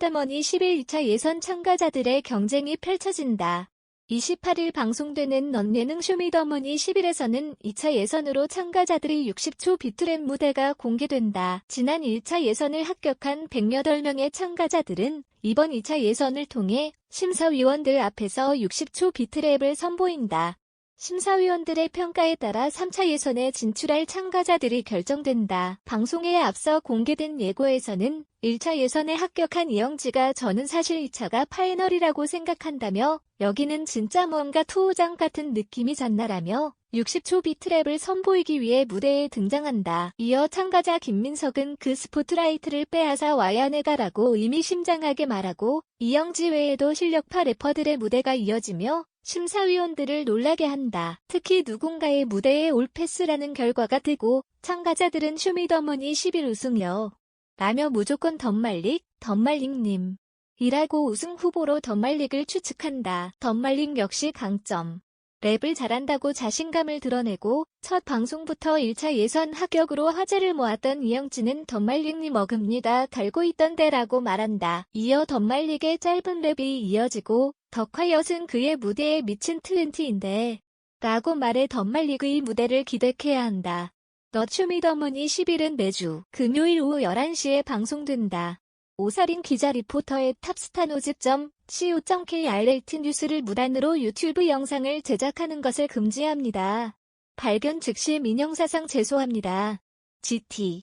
쇼미더머니 11차 예선 참가자들의 경쟁이 펼쳐진다. 28일 방송되는 넌예능 쇼미더머니 11에서는 2차 예선으로 참가자들이 60초 비트랩 무대가 공개된다. 지난 1차 예선을 합격한 108명의 참가자들은 이번 2차 예선을 통해 심사위원들 앞에서 60초 비트랩을 선보인다. 심사위원들의 평가에 따라 3차 예선에 진출할 참가자들이 결정된다. 방송에 앞서 공개된 예고에서는 1차 예선에 합격한 이영지가 저는 사실 2차가 파이널이라고 생각한다며 여기는 진짜 뭔가 투우장 같은 느낌이 잤나라며 60초 비트랩을 선보이기 위해 무대에 등장한다. 이어 참가자 김민석은 그 스포트라이트를 빼앗아 와야 내가라고 의미심장하게 말하고 이영지 외에도 실력파 래퍼들의 무대가 이어지며 심사위원들을 놀라게 한다. 특히 누군가의 무대에 올 패스라는 결과가 뜨고 참가자들은 쇼미더머니 11 우승여 라며 무조건 덤말릭, 덤말릭님 이라고 우승 후보로 덤말릭을 추측한다. 덤말릭 역시 강점. 랩을 잘한다고 자신감을 드러내고 첫 방송부터 1차 예선 합격으로 화제를 모았던 이영지는 덤말릭님 어금니다 달고 있던데라고 말한다. 이어 덤말릭의 짧은 랩이 이어지고 덕화엿은 그의 무대에 미친 트렌티인데 라고 말해 덤말릭의 무대를 기대해야 한다. 너 쇼미더머니 10일은 매주 금요일 오후 11시에 방송된다. 오사린 기자 리포터의 탑스타노즈.co.krlt 뉴스를 무단으로 유튜브 영상을 제작하는 것을 금지합니다. 발견 즉시 민형사상 제소합니다. GT